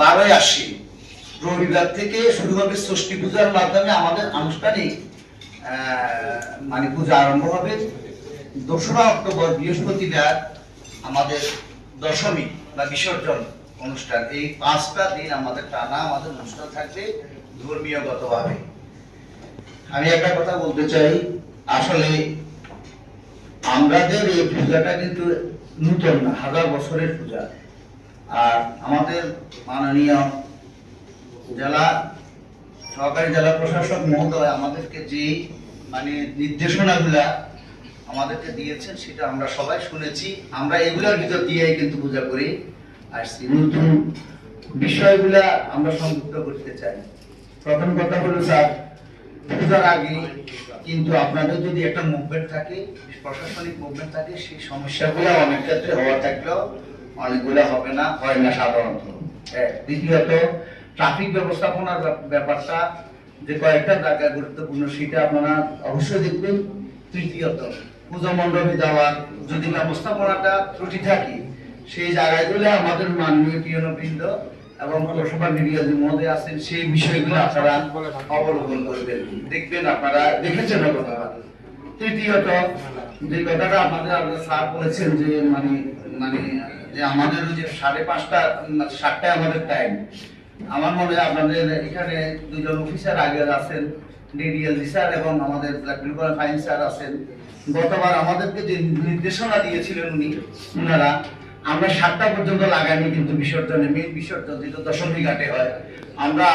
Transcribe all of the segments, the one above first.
বারোই আশি রবিবার থেকে শুরু হবে ষষ্ঠী পূজার মাধ্যমে আমাদের আনুষ্ঠানিক মানে পূজা আরম্ভ হবে। দোসরা অক্টোবর বৃহস্পতিবার আমাদের দশমী বা বিসর্জন অনুষ্ঠান। এই পাঁচটা দিন আমাদের টানা আমাদের অনুষ্ঠান থাকবে ধর্মীয়গতভাবে। আমি একটা কথা বলতে চাই। আসলে আমাদের এই পূজাটা কিন্তু নূতন না, হাজার বছরের পূজা। আর আমাদের মাননীয় জেলা সহকারী জেলা প্রশাসক মহোদয় আমাদেরকে যে মানে নির্দেশনাগুলা আমাদেরকে দিয়েছেন, সেটা আমরা সবাই শুনেছি। আমরা এগুলোর ভিতর দিয়েই কিন্তু পূজা করি। আসছি নতুন বিষয়গুলা আমরা সংযুক্ত করতে চাই। প্রথম কথা হলো, স্যার, পূজার আগে কিন্তু আপনাদের যদি একটা মুভমেন্ট থাকে, প্রশাসনিক মুভমেন্ট থাকে, সেই সমস্যাগুলো অনেক ক্ষেত্রে হওয়া থাকলেও অনেকগুলো হবে না, হয় না সাধারণত। দ্বিতীয়ত ট্রাফিক ব্যবস্থাপনার ব্যাপারটা যে কয়েকটা জায়গা গুরুত্বপূর্ণ, সেটা আপনারা অবশ্যই দেখবেন। তৃতীয়ত, পূজা মণ্ডপে যাওয়ার যদি ব্যবস্থাপনাটা ত্রুটি থাকে, সেই জায়গাগুলো আমাদের মাননীয় টিয়নবৃন্দ এবং পৌরসভা যে মহোদয় আছেন, সেই বিষয়গুলো আপনারা অবলোকন করবেন। দেখবেন আপনারা দেখেছেন তৃতীয়ত, যে কথাটা আপনাদের আপনার স্যার বলেছেন যে মানে মানে যে আমাদের যে সাড়ে পাঁচটা উম, সাতটায় আমাদের টাইম আমার মনে হয় আপনাদের এখানে দুজন অফিসার আগে আছেন ডিডিএলজি স্যার এবং আমাদের ফাইন স্যার আছেন। গতবার আমাদেরকে যে নির্দেশনা দিয়েছিলেন উনি ওনারা আমরা সাতটা পর্যন্ত লাগাইনি কিন্তু বিসর্জনে মেন বিসর্জন যেটা দশমী ঘাটে হয়। আমরা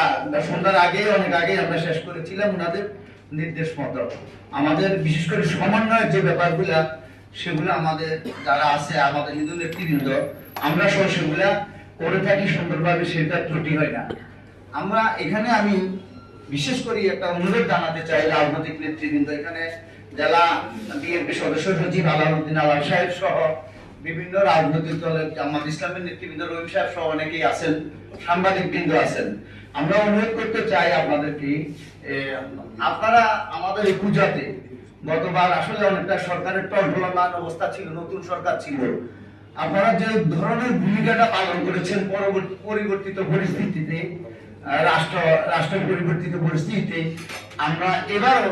সন্ধ্যার আগে অনেক আগে আমরা শেষ করেছিলাম ওনাদের নির্দেশ মতো। আমাদের বিশেষ করে সমন্বয়ের যে ব্যাপারগুলা সেগুলো আমাদের যারা আছে, আমাদের হিন্দু নেতৃবৃন্দ, আমরা সহ সেগুলা করে থাকি সুন্দরভাবে, সেটা ত্রুটি হয় না। আমরা এখানে আমি বিশেষ করে একটা অনুরোধ জানাতে চাই রাজনৈতিক নেতৃবৃন্দ। এখানে জেলা বিএনপি সদস্য, সচিব আলাউদ্দিন আলাম সাহেব সহ বিভিন্ন রাজনৈতিক দলের, জামাত ইসলামের নেতৃবৃন্দ, রহিম সাহেব সহ অনেকেই আছেন, সাংবাদিক বৃন্দ আছেন। আমরা অনুরোধ করতে চাই আপনাদেরকে আপনারা আমাদের এই পূজাতে গতবার আসলে অনেকটা সরকারের টলটলমান অবস্থা ছিল, নতুন সরকার ছিল। আপনারা যে ধরনের ভূমিকাটা পালন করেছেন পরবর্তী পরিবর্তিত পরিস্থিতিতে রাষ্ট্র রাষ্ট্র পরিবর্তিত পরিস্থিতিতে, আমরা এবারও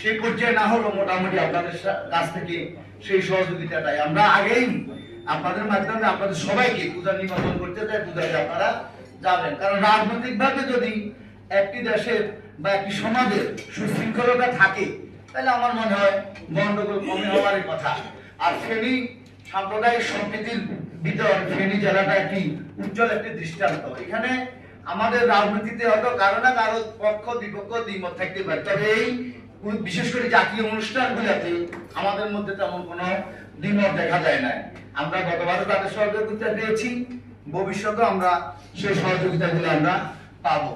সেই পর্যায়ে না হলেও মোটামুটি আপনাদের কাছ থেকে সেই সহযোগিতাটাই। আমরা আগেই আপনাদের মাধ্যমে আপনাদের সবাইকে পূজা নিমন্ত্রণ করতে চাই পূজাতে আপনারা যাবেন। কারণ রাজনৈতিক ভাবে যদি একটি দেশের বা একটি সমাজের সুশৃঙ্খলতা থাকে তাহলে আমার মনে হয় গন্ডগোল কমে হওয়ারই কথা। আর ফেনী সাম্প্রদায়িক সম্প্রীতির ভিতর ফেনী জেলাটা একটি উজ্জ্বল একটি দৃষ্টান্ত। এখানে আমাদের রাজনীতিতে হয়তো কারও না কারও পক্ষ, বিপক্ষ দ্বিমত থাকতে পারে। তবে এই বিশেষ করে জাতীয় অনুষ্ঠানগুলোতে আমাদের মধ্যে তেমন কোনো দ্বিমত দেখা যায় না আমরা গতবারও তাদের সহযোগিতা পেয়েছি, ভবিষ্যতেও আমরা সেই সহযোগিতাগুলো আমরা পাবো।